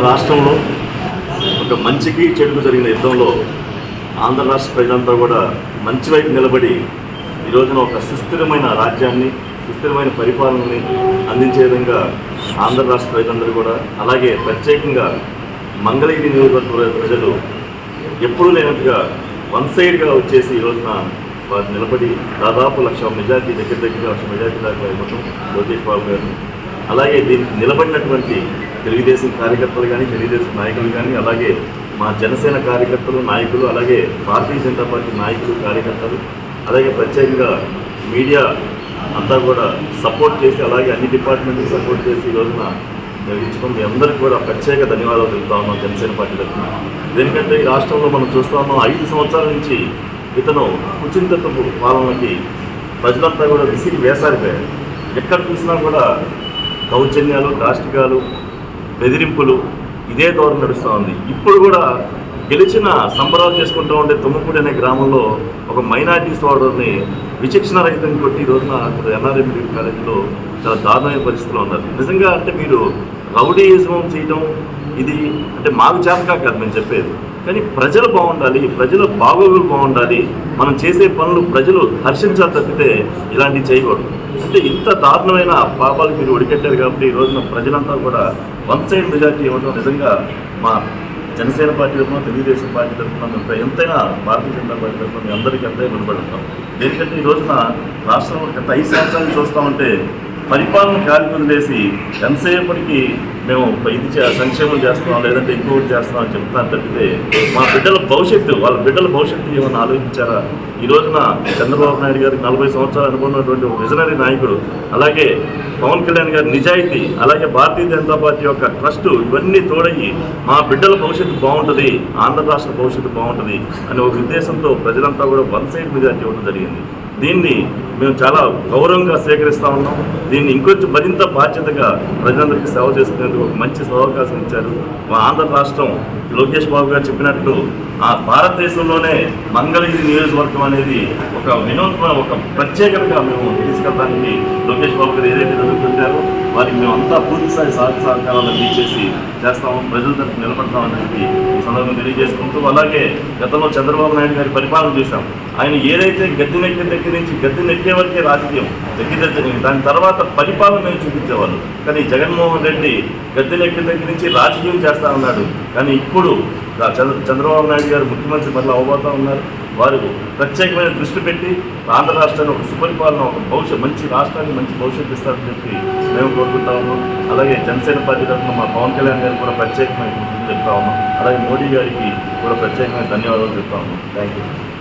రాష్ట్రంలో ఒక మంచికి చెడుకు జరిగిన యుద్ధంలో ఆంధ్ర రాష్ట్ర ప్రజలంతా కూడా మంచి వైపు నిలబడి ఈ రోజున ఒక సుస్థిరమైన రాజ్యాన్ని సుస్థిరమైన పరిపాలనని అందించే విధంగా ఆంధ్ర రాష్ట్ర ప్రజలందరూ కూడా అలాగే ప్రత్యేకంగా మంగళగిరి నియోజకవర్గ ప్రజలు ఎప్పుడూ లేనట్టుగా వన్ సైడ్గా వచ్చేసి ఈ రోజున వారు నిలబడి దాదాపు లక్ష మెజార్టీ దగ్గర దగ్గర లక్ష మెజార్టీ దాకా ఇవ్వటం లోకేష్ బాబు గారు అలాగే దీనికి నిలబడినటువంటి తెలుగుదేశం కార్యకర్తలు కానీ తెలుగుదేశం నాయకులు కానీ అలాగే మా జనసేన కార్యకర్తలు నాయకులు అలాగే భారతీయ జనతా పార్టీ నాయకులు కార్యకర్తలు అలాగే ప్రత్యేకంగా మీడియా అంతా కూడా సపోర్ట్ చేసి అలాగే అన్ని డిపార్ట్మెంట్కి సపోర్ట్ చేసి ఈ రోజున నిర్వహించుకుని మీ అందరికీ కూడా ప్రత్యేక ధన్యవాదాలు తెలుపుతా ఉన్నాం జనసేన పార్టీ తరఫున. ఎందుకంటే ఈ రాష్ట్రంలో మనం చూస్తా ఉన్నాం ఐదు సంవత్సరాల నుంచి ఇతను కుచింతత్వపు పాలనకి ప్రజలంతా కూడా విసిగి వేసారిపోయారు. ఎక్కడ చూసినా కూడా దౌర్జన్యాలు దాష్టికాలు బెదిరింపులు ఇదే ధోరణి నడుస్తూ ఉంది. ఇప్పుడు కూడా గెలిచిన సంబరాలు చేసుకుంటూ ఉండే తుమ్మపూడి అనే గ్రామంలో ఒక మైనార్టీ సోదరుని విచక్షణ రహితం కొట్టి ఈ రోజున అక్కడ ఎన్ఆర్ఎం కాలేజీలో చాలా దారుణమైన పరిస్థితిలో ఉన్నారు. నిజంగా అంటే మీరు రౌడీయిజం చేయడం ఇది అంటే మాకు చేతకా కాదు మేము చెప్పేది. కానీ ప్రజలు బాగుండాలి ప్రజల బాగోగులు బాగుండాలి. మనం చేసే పనులు ప్రజలు హర్షించాలి తప్పితే ఇలాంటివి చేయకూడదు. అంటే ఇంత దారుణమైన పాపాలు మీరు ఒడికెట్టారు కాబట్టి ఈ రోజున ప్రజలంతా కూడా వన్ సైడ్ మెజార్టీ ఇవ్వడం నిజంగా మా జనసేన పార్టీ తరఫున తెలుగుదేశం పార్టీ తరఫున మేము ఎంతైనా భారతీయ జనతా పార్టీ తరఫున మీ అందరికీ ఎంతైనా రుణపడి ఉంటాం. ఎందుకంటే ఈ రోజున రాష్ట్రంలో గత ఐదు సంవత్సరాలు చూస్తామంటే పరిపాలన కార్యక్రమం చేసి ఎంతసేపటికి మేము ఇది చే- సంక్షేమం చేస్తున్నాం లేదంటే ఇంకొకటి చేస్తున్నాం అని చెప్తాను తప్పితే మా బిడ్డల భవిష్యత్తు వాళ్ళ బిడ్డల భవిష్యత్తు ఏమైనా ఆలోచించారా? ఈ రోజున చంద్రబాబు నాయుడు గారికి నలభై సంవత్సరాలు అనుకున్నటువంటి ఒక విజనరీ నాయకుడు అలాగే పవన్ కళ్యాణ్ గారి నిజాయితీ అలాగే భారతీయ జనతా పార్టీ యొక్క ట్రస్ట్ ఇవన్నీ తోడయ్యి మా బిడ్డల భవిష్యత్తు బాగుంటుంది ఆంధ్ర రాష్ట్ర భవిష్యత్తు బాగుంటుంది అనే ఒక ఉద్దేశంతో ప్రజలంతా కూడా వన్ సైడ్ మెజార్టీ ఇవ్వడం జరిగింది. దీన్ని మేము చాలా గౌరవంగా స్వీకరిస్తూ ఉన్నాం. దీన్ని ఇంకొంచెం మరింత బాధ్యతగా ప్రజలందరికీ సేవ చేసుకునేందుకు ఒక మంచి అవకాశం ఇచ్చారు. మా ఆంధ్ర రాష్ట్రం లోకేష్ బాబు గారు చెప్పినట్టు ఆ భారతదేశంలోనే మంగళగిరి నియోజకవర్గం అనేది ఒక వినూత్న ఒక ప్రత్యేకతగా మేము తీసుకెళ్ళడానికి లోకేష్ బాబు గారు ఏదైతే జరుగుతుంటారో వారికి మేము అంతా పూర్తి సహకారాలను సహకారాలు అందించేసి చేస్తాము. ప్రజల తరఫు నిలబడతామని చెప్పి సందర్భంగా తెలియజేసుకుంటూ అలాగే గతంలో చంద్రబాబు నాయుడు గారి పరిపాలన చూసాం ఆయన ఏదైతే గద్దె నెక్కిన దగ్గర నుంచి గద్దె నెక్కే వరకే రాజకీయం దగ్గర దగ్గర దాని తర్వాత పరిపాలన మేము చూపించేవాళ్ళు. కానీ జగన్మోహన్ రెడ్డి గద్దె నెక్కిన దగ్గర నుంచి రాజకీయం చేస్తా ఉన్నాడు. కానీ ఇప్పుడు చంద్ర- చంద్రబాబు నాయుడు గారు ముఖ్యమంత్రి మరలా అవబోతా ఉన్నారు. వారు ప్రత్యేకమైన దృష్టి పెట్టి ఆంధ్ర రాష్ట్రాన్ని ఒక సుపరిపాలన ఒక భవిష్యత్ మంచి రాష్ట్రాన్ని మంచి భవిష్యత్తు ఇస్తారని చెప్పి మేము కోరుకుంటా ఉన్నాం. అలాగే జనసేన పార్టీ తరఫున మా పవన్ కళ్యాణ్ గారికి కూడా ప్రత్యేకమైన చెప్తా ఉన్నాం. అలాగే మోడీ గారికి కూడా ప్రత్యేకమైన ధన్యవాదాలు చెప్తా ఉన్నాం. Thank you